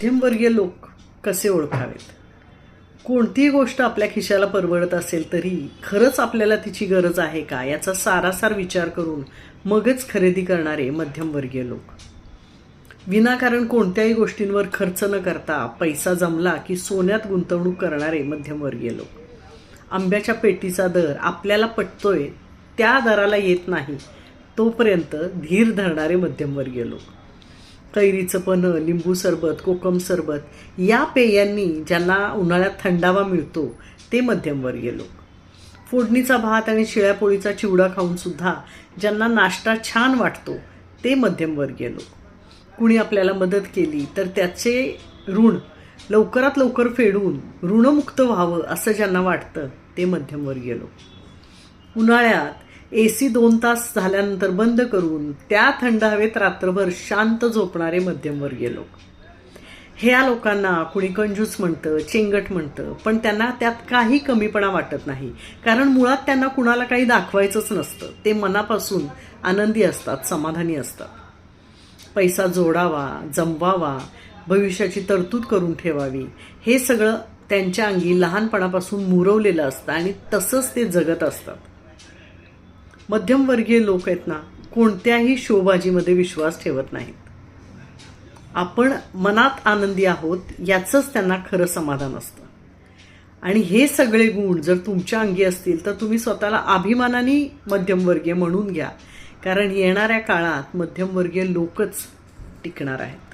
मध्यमवर्गीय लोक कसे ओळखावेत? कोणतीही गोष्ट आपल्या खिशाला परवडत असेल तरी खरंच आपल्याला तिची गरज आहे का याचा सारासार विचार करून मगच खरेदी करणारे मध्यमवर्गीय लोक. विनाकारण कोणत्याही गोष्टींवर खर्च न करता पैसा जमला की सोन्यात गुंतवणूक करणारे मध्यमवर्गीय लोक. आंब्याच्या पेटीचा दर आपल्याला पटतोय त्या दराला येत नाही तोपर्यंत धीर धरणारे मध्यमवर्गीय लोक. कैरीचं पण लिंबू सरबत कोकम सरबत या पेयांनी ज्यांना उन्हाळ्यात थंडावा मिळतो ते मध्यमवर्गीय लोक. फोडणीचा भात आणि शिळ्यापोळीचा चिवडा खाऊनसुद्धा ज्यांना नाश्ता छान वाटतो ते मध्यमवर्गीय लोक. कुणी आपल्याला मदत केली तर त्याचे ऋण लवकरात लवकर फेडून ऋणमुक्त व्हावं असं ज्यांना वाटतं ते मध्यमवर्गीय लोक. उन्हाळ्यात ए सी दोन तास झाल्यानंतर बंद करून त्या थंड हवेत रात्रभर शांत झोपणारे मध्यमवर्गीय लोक. ह्या लोकांना कुणी कंजूस म्हणतं चेंगट म्हणतं पण त्यांना त्यात काही कमीपणा वाटत नाही. कारण मुळात त्यांना कुणाला काही दाखवायचंच नसतं. ते मनापासून आनंदी असतात समाधानी असतात. पैसा जोडावा जमवावा भविष्याची तरतूद करून ठेवावी हे सगळं त्यांच्या अंगी लहानपणापासून मुरवलेलं असतं आणि तसंच ते जगत असतात. मध्यमवर्गीय लोक आहेत ना कोणत्याही शोबाजीमध्ये विश्वास ठेवत नाहीत. आपण मनात आनंदी आहोत याचंच त्यांना खरं समाधान असतं. आणि हे सगळे गुण जर तुमच्या अंगी असतील तर तुम्ही स्वतःला अभिमानाने मध्यमवर्गीय म्हणून घ्या. कारण येणाऱ्या काळात मध्यमवर्गीय लोकच टिकणार आहेत.